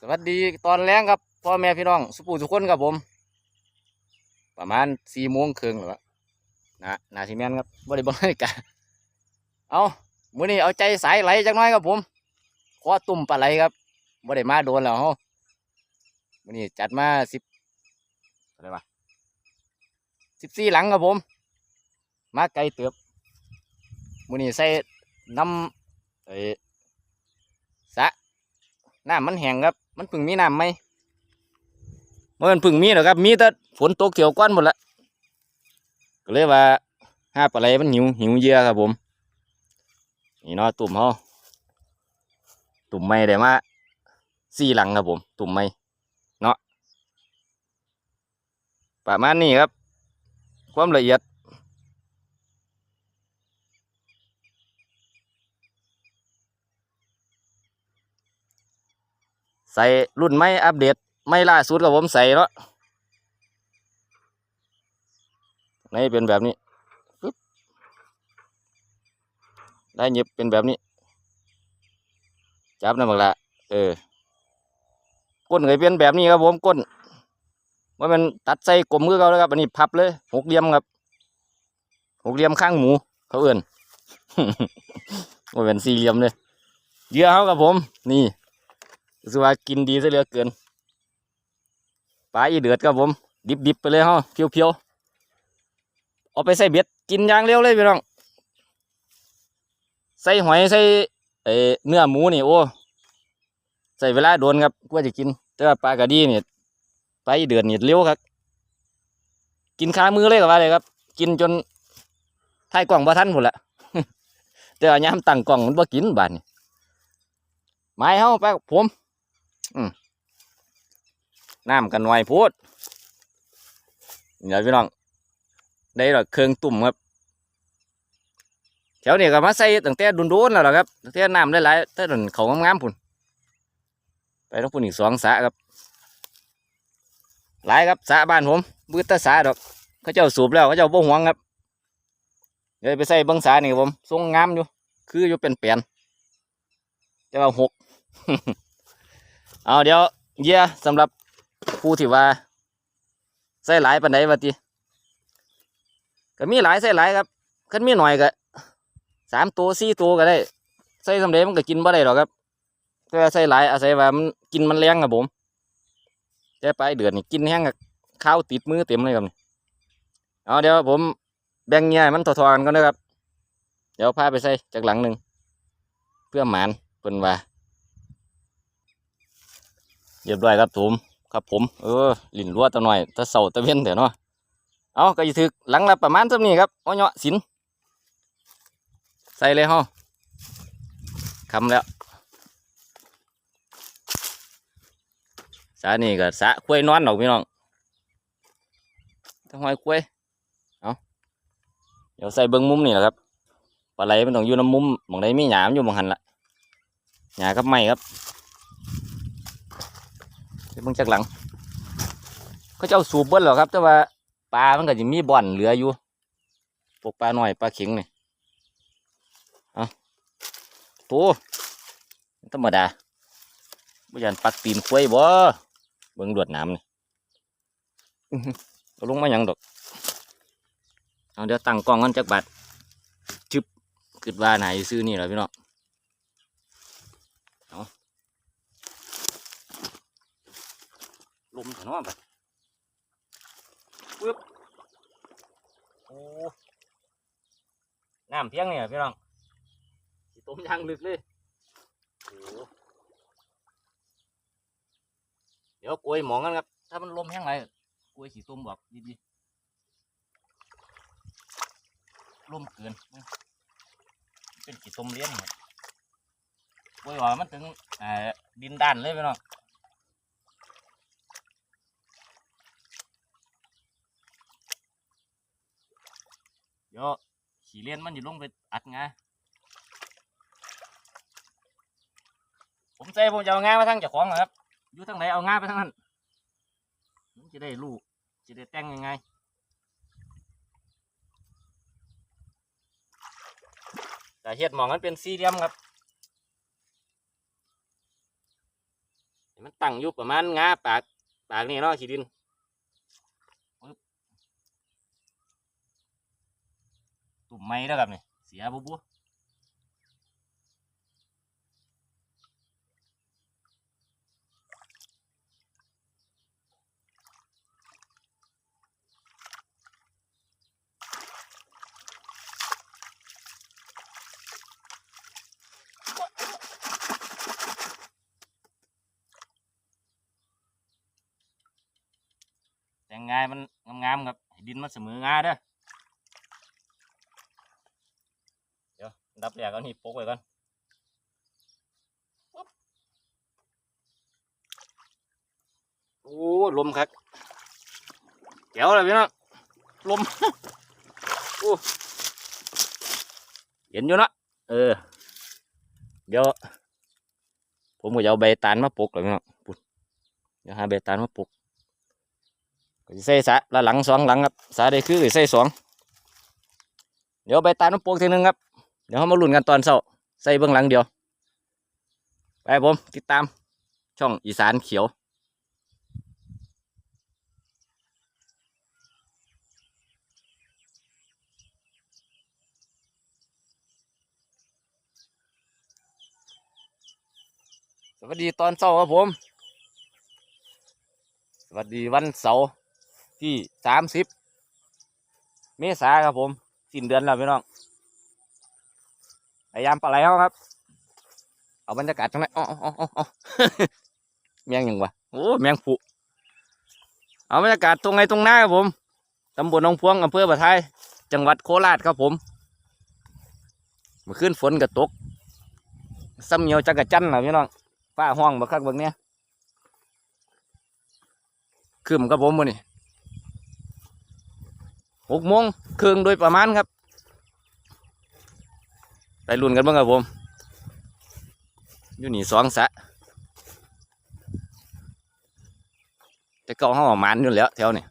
สวัสดีตอนแรงครับพ่อแม่พี่น้องสุปูทุกคนครับผม ประมาณสี่โมงครึ่งหรือวะนะนาซีเมนครับบริบทนาฬิกาเอามื้อนี้เอาใจสายไหลจักน้อยครับผมขอตุ่มปลาไหลครับบ่ได้มาโดนแล้วเฮามื้อนี้จัดมาสิบอะไรวะสิบสี่หลังครับผม มาไกลเติบมื้อนี้ใส่น้ำเอ้ยสะน้ำมันแห้งครับ มันพึ่งมีน้ำไหมเมื่อมันพึ่งมีหรอครับ มีแต่ฝนตกเขียวก้อนหมดละก็เลยว่าห้าปลาไหลมันหิวหิวเยื่อครับผม นี่เนาะตุ่มเขาตุ่มไม้ได้มาสี่หลังครับผม ตุ่มไม้เนาะประมาณนี้ครับ ความละเอียด ใส่รุ่นไม่อัปเดตไม่ล่าสุดกับผมใส่เนาะในเป็นแบบนี้ปึ๊บได้เย็บเป็นแบบนี้ จับนะบักละเออก้นเคยเป็นแบบนี้ครับผมก้นว่ามันตัดใส่กลมคือเขาแล้วครับอันนี้พับเลยหกเหลี่ยมครับหกเหลี่ยมข้างหมูเขาเอื่นว่าเป็นสี่เหลี่ยมเลยเยื่อเขากับผม นี่ รู้สึกว่ากินดีซะเหลือเกินปลาอีเดือดครับผม ดิบๆไปเลยฮะเพียวๆเอาไปใส่เบ็ดกินอย่างเร็วเลยพี่น้องใส่หอยใส่เอเนื้อหมูนี่โอ้ใส่เวลาโดนครับกว่าจะกิน แต่ว่าปลากระดีเนี่ยปลาอีเดือดเนี่ยเร็วครับ กินคามือเลยกับว่าเลยครับ กินจนท้ายกล่องบ่ทันหมดละแต่ว่ายามตั้งกล่องมันบ่กินบานี่ไม้เฮาไปกับผม น้ำกันไวพูดเดี๋ยวพี่น้อง ได้หรอเครื่องตุ่มครับ แถวนี้ก็มาใส่ตั้งแต่ดุนๆแล้วล่ะครับตั้งแต่น้ำหลายๆแต่ดันเขางามๆพุ่น ไปต้องพุ่นอีกสองสะครับ หลายครับสะบ้านผมบื้อตาสระดอก เขาเจ้าสูบแล้ว เขาเจ้าบ่หวงครับเดี๋ยวไปใส่เบิ้งสระนี่ผมทรงงามอยู่ คืออยู่เป็นเปลี่ยนแต่ว่าหก เอาเดี๋ยวเหยี่ยสำหรับผู้ที่ว่าใส่หลายปันไดวะติก็มีหลายใส่หลายครับคันมีหน่อยก็สามตัวสี่ตัวก็ได้ใส่สำเร็จมันก็กินบ่ได้หรอกครับแต่ว่าใส่หลายอาศัยว่ามันกินมันแรงครับผมแต่ไปเดือนนี่กินแห้งกับข้าวติดมือเต็มเลยครับเอาเดี๋ยวผมแบ่งเหยี่ยมันทอๆกันก่อนนะครับ เดี๋ยวพาไปใส่จากหลังหนึ่งเพื่อหมานเพิ่นว่า เรียบร้อยครับผมครับผม เออหลินรั่วตะหน่อยถ้าเสาตะเวนเดี๋ยวเนาะเอาก็จะถึกหลังละประมาณสักนี้ครับเอาเนาะสินใส่เลยฮะคำแล้วสานี่ก็สะกล้วยนอนดอกพี่น้องทั้งหอยกล้วยเอาเดี๋ยวใส่เบิ้งมุมนี่แหละครับปลาไหลมันต้องอยู่น้ำมุมหมองใดมีหยามอยู่หมองหันละหยากับไม้ครับ เบิ่งจากหลัง เขาจะเอาสูบเบิ้ลหรอครับ แต่ว่าปลามันก็จะมีบ่อนเหลืออยู่พวกปลาหน่อยปลาเข็งนี่เอาโอ้ธรรมดาบ่ยันปักตีนควายบ่เบิ่งดวดน้ำนี่เอาลงมาหยังดอกเอาเดี๋ยวตั้งกล้องกันจักบาทจึบคิดว่าไหนซื้อนี่แหละพี่น้อง ลมถนอมไปปึ๊บโอ้น้ำเพียงเนี่ยพี่น้องสิต้มยางลึกเลยโอ้เดี๋ยวกล้วยหมองกันครับ ถ้ามันลมแห้งไรกล้วยสีต้มบอกดีๆลมเกิน เป็นสีต้มเลี้ยนครับกล้วยว่ามันถึงเอ่อดินด้านเลยพี่น้อง ดี๋ยวขี่เลียนมันอยู่ลงไปอัดงาผมใจผมจะเอางามาทางจ้าของเหรอครับอยู่ทางไหนเอางาไปทางนั้นมันจะได้ลูกจะได้แต่งยังไงแต่เห็ดหมองมันเป็นสี่เหลี่ยมครับมมันตั้งอยู่ประมาณงาปากปากนี่เนาะขี้ดินปึ๊บ ตุ่มไม้แล้วครับนี่เสียบุบุแต่งงายมันงามๆครับดินมันเสมองาเด้อเดี๋ ยวดับแรกเอานี่ปกไว้ก่อนปึ๊บโอ้ลมครับแจ๋วเลยพี่น้องลมโอ้เห็นอยู่เนาะเออ เดี๋ยวผมก็จะเอาใบตาลมาปลูกเลยพี่น้องปุ๊บเดี๋ยวหาใบตาลมาปลูกก็สิใส่สะละหลังสองหลังครับสาได้คือก็ใส่สองเดี๋ยวใบตาลมาปลูกทีหนึงครับ เดี๋ยวเขามาลุ้นกันตอนเช้าใส่เบื้องหลังเดียว ไปผมติดตาม ช่องอีสานเขียวสวัสดีตอนเช้าครับผม สวัสดีวันเสาร์ที่สามสิบเมษาครับผมสิ้นเดือนแล้วพี่น้อง พยายามปลาไหลเขาครับ เอาบรรยากาศตรงไหนอ๋ออ๋ออ๋ออ๋อแมงยังวะโอ้แมงผุเอาบรรยากาศตรงไหนตรงหน้าครับผมตำบลหนองพวงอำเภอบ่อไทยจังหวัดโคราชครับผมมื่อคืนฝนก็ตกซ้ำเหนียวจักรจันทร์นะพี่น้องฟ้าห้องบักคักบิ่งเนี่ยคืมกับผมมื้อนี่หกโมงครึ่งโดยประมาณครับ ไปลุ้นกันบ้างครับผมอยู่นี่สองสะแต่เก่าห้องหมานอยู่แล้วแถวนี่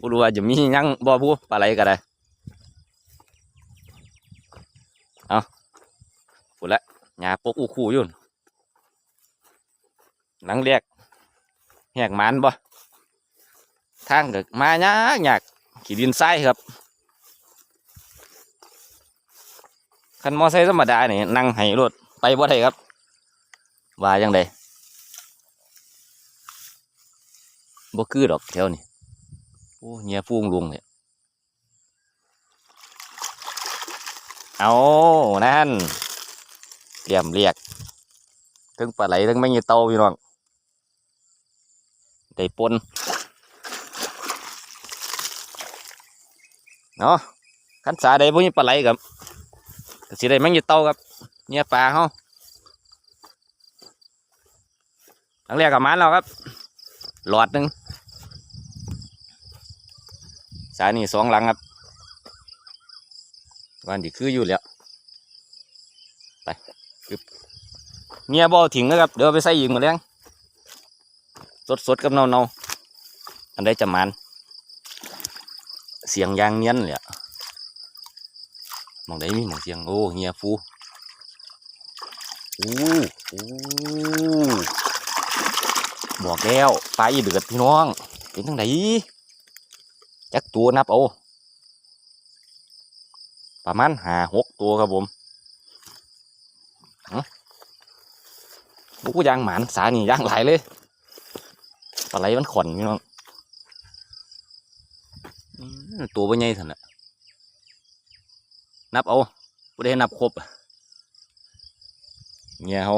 บ่รู้ว่าจะมียังบ่ผู้ปลาไหลก็ได้เอาพูดละหญ้าปกอูคู่อยู่นั่นหลังเรียกแหกหมันบ่ทางก็มายากยากขี่ดินทรายครับ คันมอไซค์ธรรมดาเนี่ยนั่งให้รถไปบ่ได้ครับ ว่าจังไดบ่คือดอกแถวนี้โอ้เงียฟูงลุงเนี่ยเอานั่นเตรียมเรียกทั้งปลาไหลทั้งแมงยีเต่าพี่น้องได้ปนเนาะขันสาได้พวกนี้ปลาไหลกับ ก็สิได้แมงยีเต่าครับเนี่ยปลาเฮาทั้งแรกกับมันแล้วครับ หลอดหนึ่งสายนี่สองหลังครับ วันที่คืออยู่แล้ว ไปกึบเงียบอถิงนะครับ เดี๋ยวไปใส่ยิงมดแล้วสดสดๆกับเนาเนาๆอันใดจะมัน เสียงยางเนี้ยนเลยอะ มองได้มีหมองเสียงโอ้เงียฟูโอ้โอ้บอกแล้วปลาอีเดือดพี่น้อง เป็นทั้งไหนจักตัวนับเอาประมาณหาหกตัวครับผมบุกยางหมานสานี่ยางหลายเลยปลาไหลมันขอนพี่น้องตัวเป็นไงท่านน่ะ นับเอาผู้ได้นับครบเนี่ยเขา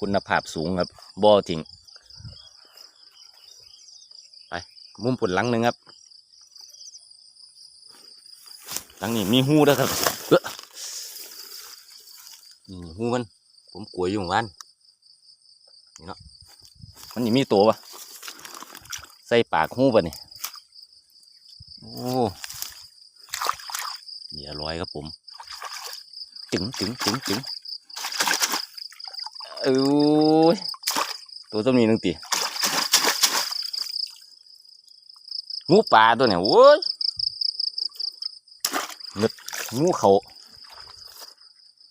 คุณภาพสูงครับบ่อทิ้งไปมุมผุนหลังหนึ่งครับหลังนี้มีหูด้วยครับเอ้อนี่หูมันผมกลัวอยู่วันนี่เนาะมันยังมีตัวปะใส่ปากหูปะนี่โอ้เหยื่อลอยครับผม จึงจึงจึงจึงเอ้ยตัวต้นนี้นึงตีงูป่าตัวเนี่ยโว้ยเงึดงูเขา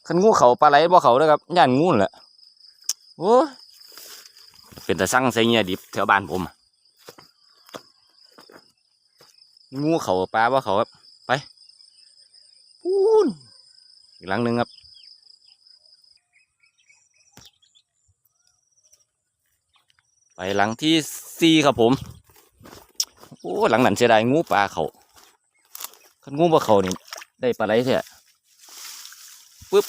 คันงูเขาปลาไหลบ่เขาด้อครับย่านงูแหละโอ้ยเป็นตะสั่งใส่เงียดิบแถวบ้านผมอะงูเขาปลาว่าเขาครับไปปูน อีกหลังหนึ่งครับไปหลังที่สี่ครับผมโอ้หลังนั้นเสียดายงูปลาเขาคันงูปลาเขานี่ได้ปลาไหลเถอะปึ๊บ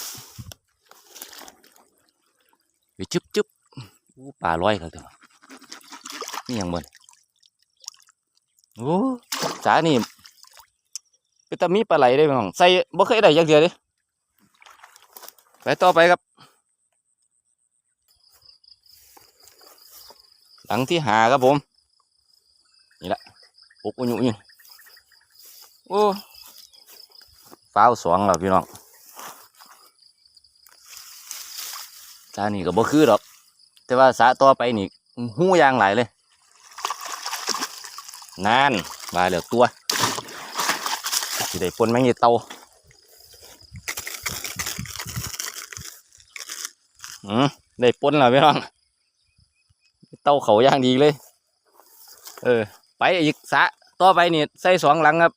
ไปจึ๊บจึ๊บอู้ปลาลอยครับเถอะนี่ยังบนโอ้สานี่เป็นตามีปลาไหลได้ไหมน้องใส่บ่เคยได้ยังเดียวเดิ ไปต่อไปครับ หลังที่หาครับผม นี่แหละปุกอุญุยโอ้ฟ้าวสองแล้วพี่น้องสานี่ก็บ่คือดอก แต่ว่าสาต่อไปนี่หูยางหลายเลย นานมาเหลือตัวสิได้ปนแมงยีเตาอืม ได้ปนแล้วพี่น้องเต้าเขาย่างดีเลย เออ ไปอีกสะต่อไปนี่ใส่สองหลังครับ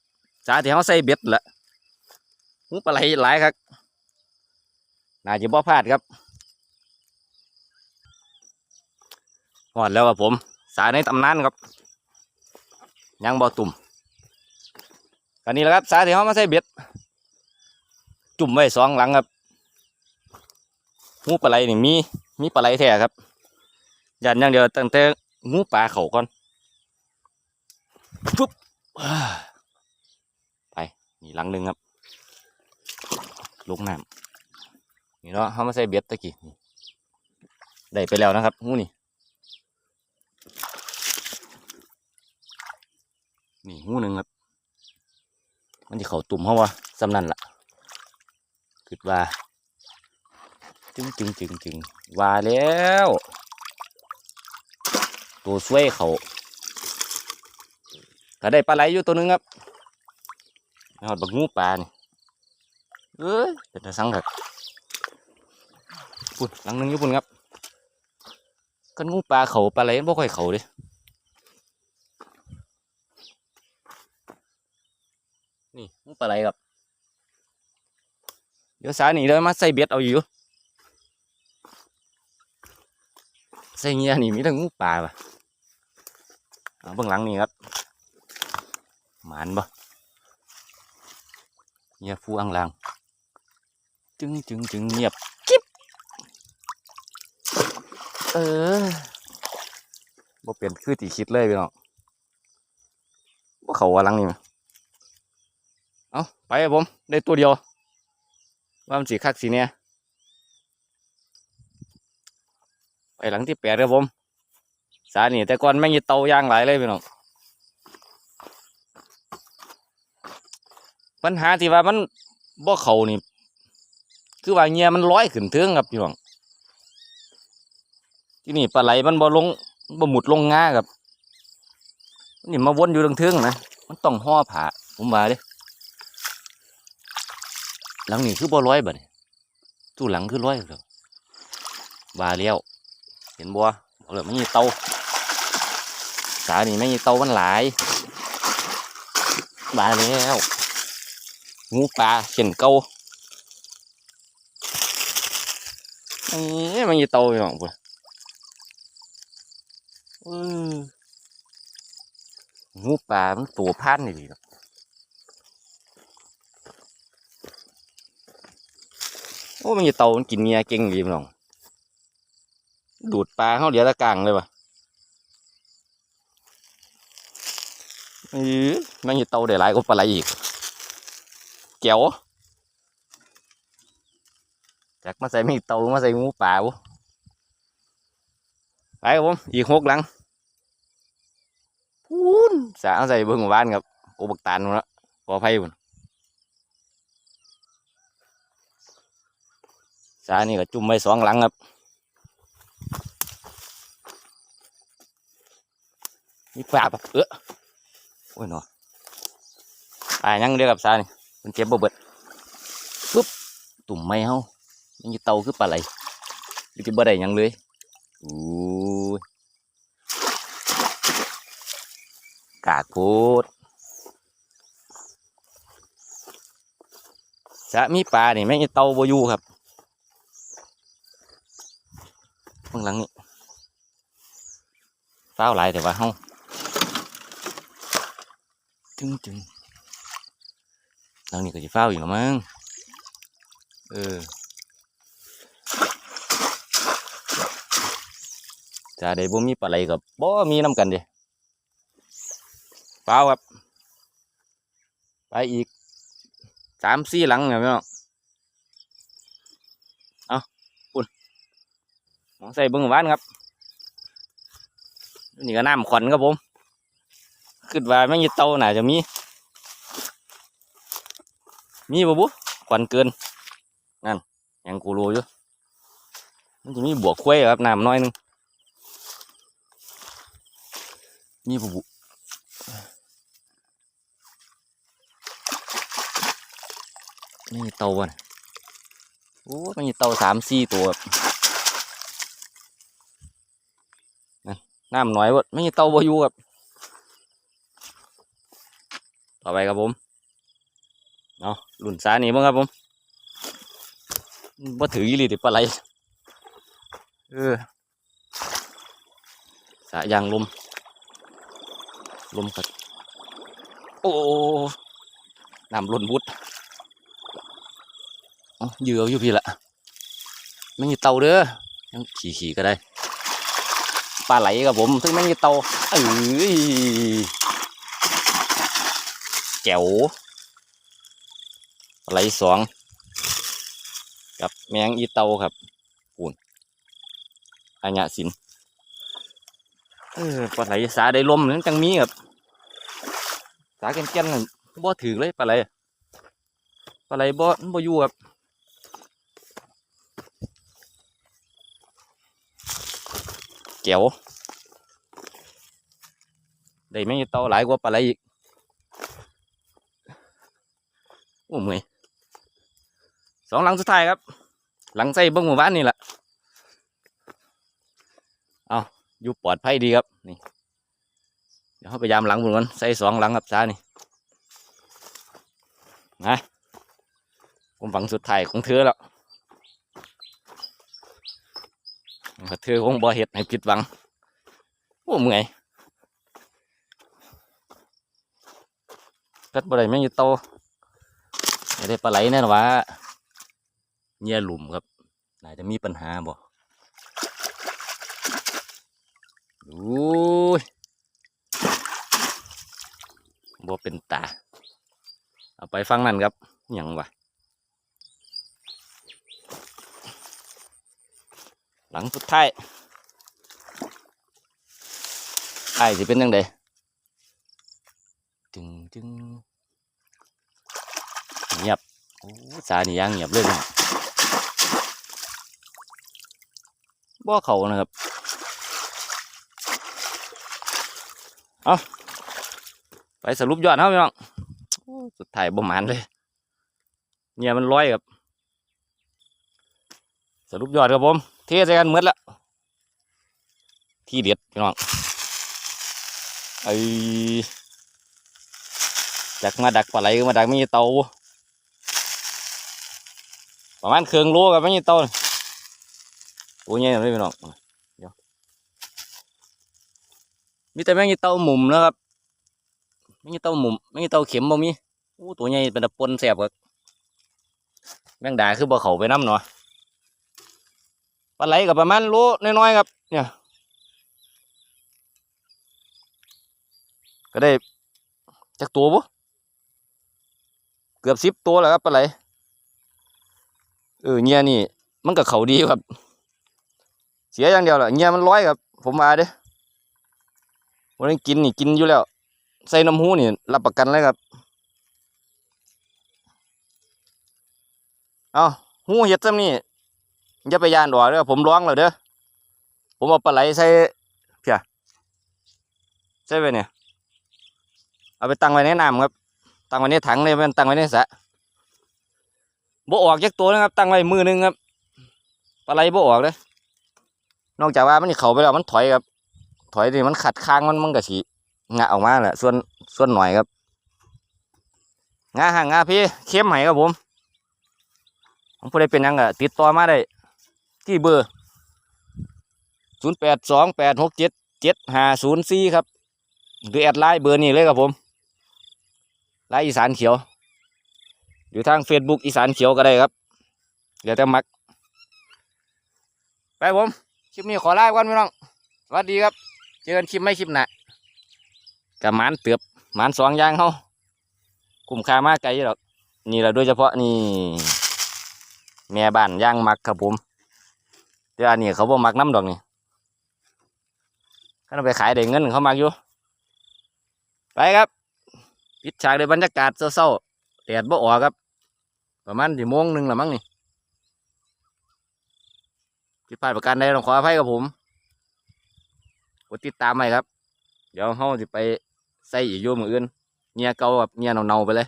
สระที่เขาใส่เบ็ดละหูปลาไหลหลายครับน่าจะบ่พลาดครับหอดแล้วครับผมสระในตำนานครับ ยังบ่ตุ่มกันนี้แหละครับสระที่เขามาใส่เบ็ด จุ่มไว้สองหลังครับหูปลาไหลนี่มี มีปลาไหลแท้ครับยันอย่างเดียวตั้งแต่งูปลาเขาก่อนปุ๊บไปนี่หลังหนึ่งครับลงน้ำนี่เนาะเขามาใส่เบ็ดตะกี้ได้ไปแล้วนะครับงูนี่นี่งูหนึ่งครับ มันจะเข่าตุ่มเขาวะสำนันละคิดว่า จึงจึงจึงจึงว่าแล้ว ตัวช่วยเขาก็ได้ปลาไหลอยู่ตัวนึงครับหอดบักงูปลานี่เอ้ยเป็นสังครับปุ่นหลังนึงอยู่ปุ่นครับกันงูปลาเขาปลาไหลบ่ค่อยเขาเดินี่งูปลาไหลครับเดี๋ยวสานี่เดินมาใส่เบ็ดเอาอยู่ ใส่เงี้ยนี่มีแต่งูปลาป่ะเอาเบื้องหลังนี่ครับหมานบ่เงียฟูอังลางจึงจึงจึงเงียบกิ๊บเออบ่เปลี่ยนคือตีคิดเลยพี่น้องบ่เขาว่าหลังนี่มั้ยเอาไปครับผมได้ตัวเดียวว่ามันสีคักสีเนี่ย ไปหลังที่แปดครับผม สานี่แต่ก่อนไม่มีเตาย่างหลายเลยพี่น้องปัญหาที่ว่ามันบ่เขานี่ คือว่าเงียมันร้อยขึ้นเทิงครับพี่น้องที่นี่ปลาไหลมันบ่ลงบ่หมุดลงง่าครับนี่มาวนอยู่ตรงเทิงนะมันต้องห่อผาผมว่าเด้หลังนี้คือบ่ร้อยบ่เนี่ยตู้หลังคือร้อยครับว่าแล้ว เห็นบัวบอกเลยไม่มีเตาสานี่ไม่มีเตามันหลายบาแล้วงูปลาเข็นเกานี่ไม่มีเตาอยู่หรอกพุ่นเอองูปลามันตัวพันนี่ดีครับโอ้ไม่มีเตามันกินเมียเก่งดีพี่น้ง ดูดปลาเขาเดี๋ยวตะกลางเลยวะเออแม่งจะโตได้หลายกว่าปลาไหลอีกเจ๋วจากมาใส่ไม่โตมาใส่งูป่าวะไปครับผมอีกหกหลังพูนสาวใส่เบิ้งหมู่บ้านครับโอบักตานหมดแล้วขออภัยบุญสานี่ก็จุ่มไว้สองหลังครับ มีปลาแบบเออโอ้ยหนอปลายังเรียกกับซานี่มันเจ็บบ่เบิดปุ๊บตุ่มไม่เฮายังอยู่เตาคือปลาไหลอยู่ที่บ่ได้ยังเลยอู้ยกากพูดจะมีปลาเนี่ยแม่งจะเตาโอยู่ครับข้างหลังนี้เต้าหลายแต่ว่าห้อง จึงจึงหลังนี้ก็จะเฝ้าวอยู่แล้วมั้งเออจะได้บ่มีปลาไหลกับบ่มีน้ำกันเดิเฝ้าวครับ ไปอีกสามสี่หลังเนี่ยพี่น้องเอาปุ่นมองใส่เบิ้งหวานครับนี่ก็น้ำขวัญครับผม คิดว่าไม่มีเตาน่าจะมี มีบ่บุขวัญเกิน นั่นยังกูรู้อยู่ มันจะมีบวกคุ้ยครับน้ำน้อยนึง มีบ่บุไม่มีเตาอะโอ้ไม่มีเตาสามสี่ตัวนั่นน้ำน้อยวะไม่มีเตาบ่อยู่ครับ ต่อไปครับผมเอาะหลุนสานี่บ้างครับผมบ่ถืออีหลีติปลาไหลเออสายยางลม ลมกัดโอ้น้ำล้นบุดเอาเหยื่ออยู่พี่ละไม่มีเตาเด้อยังขี่ขี่ๆก็ได้ปลาไหลกับผมซึ่งไม่มีเตาเอ้ย แจ๋วปลาไหลสองกับแมงอีเตาครับปูนอัญญะสินเออปลาไหลสาได้ลมนั่นจังมีครับสาแก่นๆนั่นบ่ถือเลยปลาไหลปลาไหลบ่บ่อยู่ครับแก้วได้ไม่เตาหลายกว่าปลาไหลอีก โอ้เมื่อยสองหลังสุดท้ายครับ หลังใส่เบิ้งหมู่บ้านนี่แหละเอาอยู่ปลอดภัยดีครับนี่เดี๋ยวเขาพยายามหลังบุญกันใส่สองหลังครับซานี่นะผมฝังสุดท้ายของเธอแล้วเธอคงบ่เห็ดให้ผิดหวังโอ้เมื่อยกัดบ่ได้แม่งอยู่โต ไม่ได้ปลาไหลแน่นวะเงี้ยหลุมครับน่าจะมีปัญหาบ่โอ้ยบ่เป็นตา เอาไปฟังนั่นครับยังวะหลังสุดท้ายไอ้สิเป็นยังไงจึงจึงเงียบ โอ้ สานี่ยังเงียบเลยนะบ่อเขานะครับ เอาไปสรุปยอดครับพี่น้องสุดท้ายบ่หมานเลย เนี่ยมันร้อยครับ สรุปยอดครับผม เทใส่กันเหมือนละที่เด็ดพี่น้องไอ้จากมาดักปลาไหลก็มาดักไม่มีเตา ประมาณเครื่องโลกับไม่มีเตาตัวใหญ่เลยพี่น้องเดี๋ยวมีแต่แมงมีเตามุมนะครับไม่มีเตามุมไม่มีเตาเข็มบ่มีโอ้ตัวใหญ่เป็นตะปนแสบกับแมงดาคือบ่เขาไปน้ำเนาะปลาไหลกับประมาณโลน้อยๆครับ เนี่ย ก็ได้จักตัวบุเกือบสิบตัวแล้วครับปลาไหล เออเงี้ยนี่ มันกับเขาดีครับ เสียอย่างเดียวแหละเงี้ยมันร้อยครับ ผมมาเด้วันนี้กินนี่กินอยู่แล้ว ใส่น้ำหูนี่รับประกันเลยครับ เอาหูเห็ดซ้ำนี่อย่าไปยานดอกเด้อผมร้องแล้วเด้อผมเอาปลาไหลใส่เพียใส่ไปเนี่ยเอาไปตั้งไว้ในน้ำครับ ตั้งไว้ในถังเลยมันตั้งไว้ในสระ บ่ออกจากตัวนะครับ ตั้งไว้มือหนึงครับปลาไหลบ่ออกเลย นอกจากว่ามันเข้าไปแล้วมันถอยครับ ถอยนี่มันขัดค้างมันมันกะสีงาออกมาแหละส่วนส่วนหน่อยครับงาห่างงาพี่เข้มไหครับผมผมผู้ใดเป็นยังก็ติดต่อมาได้ที่เบอร์ศูนย์แปดสองแปดหกเจ็ดเจ็ดห้าศูนย์สี่ครับหรือแอดไลน์เบอร์นี้เลยครับผมไลน์อีสานเขียว หรือทาง Facebook อีสานเขียวก็ได้ครับเดี๋ยวแต่มัก ไปผม คลิปนี้ขอลาไปก่อนพี่น้องสวัสดีครับ เจอกันคลิปไม่คลิปหน้ากับหมานเตือบหมานสองยางเขาคุ้มค่ามากไกลหรอก นี่แหละโดยเฉพาะนี่แม่บ้านย่างมักครับผมเดี๋ยวอันนี้เขาบ่มักน้ำดอกนี่เขาเอาไปขายได้เงินเขามักอยู่ ไปครับ ปิดฉากด้วยบรรยากาศเศร้าๆแดดบ่ออกครับ ประมาณสี่โมงหนึ่งละมั้งนี่ผิดพลาดประการใดต้องขออภัยกับผมกดติดตามไว้ครับ เดี๋ยวเขาจะไปใส่อีกโยมืออื่นเงียเก่ากับเงียเนาๆไปเลย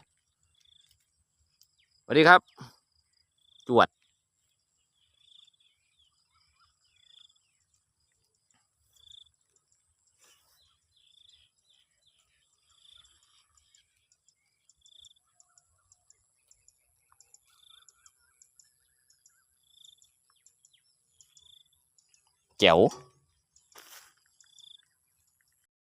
สวัสดีครับ จวด แจ๋ว